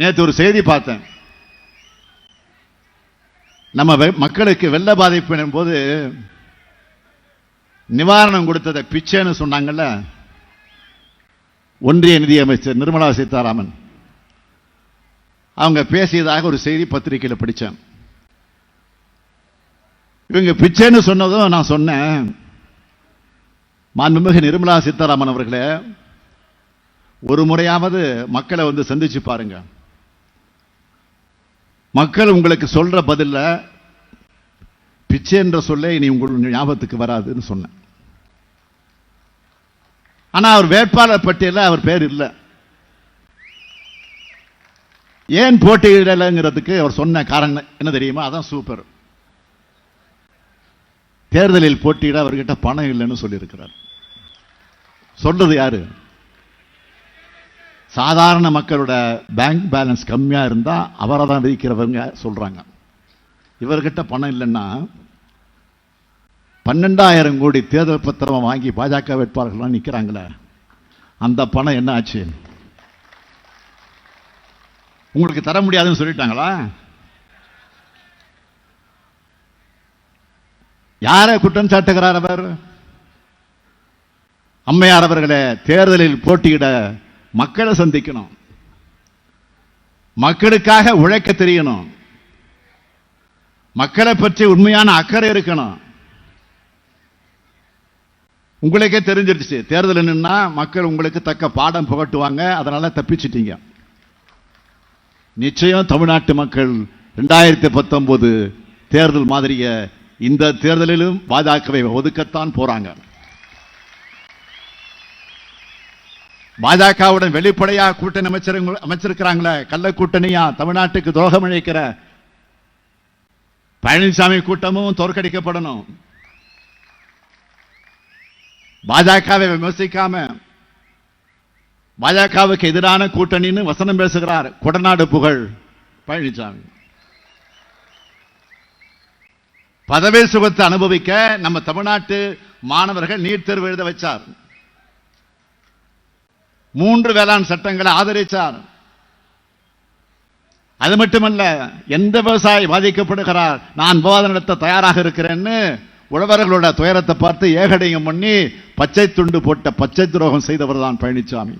நேற்று ஒரு செய்தி பார்த்தேன். நம்ம வெ- மக்களுக்கு வெள்ள பாதிப்பு போது நிவாரணம் கொடுத்ததை பிச்சைன்னு சொன்னாங்கல்ல? ஒன்றிய நிதியமைச்சர் நிர்மலா சீதாராமன். அவங்க பேசியதாக ஒரு செய்தி பத்திரிகையில் படித்தேன் இவங்க பிச்சைன்னு சொன்னதும் நான் சொன்னேன். மாண்புமிகு நிர்மலா சீதாராமன் அவர்களே ஒரு முறையாவது மக்களை வந்து சந்திச்சு பாருங்க. மக்கள் உங்களுக்கு சொல்ற பதிலில் பிச்சை என்ற சொல்லே இனி உங்களுக்கு ஞாபகத்துக்கு வராதுன்னு சொன்னேன். ஆனா அவர் வேட்பாளர் பட்டியலில் அவர் பேர் இல்லை. ஏன் போட்டியிடலைங்கிறதுக்கு அவர் சொன்ன காரணம் என்ன தெரியுமா? அதான் சூப்பர். தேர்தலில் போட்டியிட அவர்கிட்ட பணம் இல்லைன்னு சொல்லியிருக்கிறார். சொல்றது யாரு? சாதாரண மக்களோட பேங்க் பேலன்ஸ் கம்மியாக இருந்தால் அவரை தான் விதிக்கிறவங்க சொல்கிறாங்க இவர்கிட்ட பணம் இல்லைன்னா பன்னெண்டாயிரம் கோடி தேர்தல் பத்திரம் வாங்கி பாஜக வேட்பாளர்கள்லாம் நிற்கிறாங்களே அந்த பணம் என்ன ஆச்சு? உங்களுக்கு தர முடியாதுன்னு சொல்லிட்டாங்களா? யாரை குற்றம் சாட்டுகிறார் அவர்? அம்மையார் அவர்களே தேர்தலில் போட்டியிட மக்களை சந்திக்கணும். மக்களுக்காக உழைக்க தெரியணும். மக்களை பற்றி உண்மையான அக்கறை இருக்கணும். உங்களுக்கே தெரிஞ்சிருச்சு. தேர்தல் நின்னா மக்கள் உங்களுக்கு தக்க பாடம் புகட்டுவாங்க அதனால தப்பிச்சிட்டீங்க. நிச்சயம் தமிழ்நாட்டு மக்கள் ரெண்டாயிரத்தி பத்தொன்பது தேர்தல் மாதிரிய இந்த தேர்தலிலும் பாஜகவை ஒதுக்கத்தான் போறாங்க. பாஜகவுடன் வெளிப்படையா கூட்டணி அமைச்சர் அமைச்சிருக்கிறாங்களே கள்ள கூட்டணியா? தமிழ்நாட்டுக்கு துரோகம் இழைக்கிற பழனிசாமி கூட்டமும் தோற்கடிக்கப்படணும். பாஜகவை விமர்சிக்காம பாஜகவுக்கு எதிரான கூட்டணின்னு வசனம் பேசுகிறார் கொடநாடு புகழ் பழனிசாமி. பதவி சுகத்தை அனுபவிக்க நம்ம தமிழ்நாட்டு மாணவர்கள் நீட் தேர்வு எழுத வச்சார். மூன்று வேளாண் சட்டங்களை ஆதரித்தார் அது மட்டுமல்ல எந்த விவசாயி பாதிக்கப்படுகிறார் நான் விவாதம் நடத்த தயாராக இருக்கிறேன்னு உழவர்களோட துயரத்தை பார்த்து ஏகடையும் பண்ணி பச்சை துண்டு போட்ட பச்சை துரோகம் செய்தவர் தான் பழனிசாமி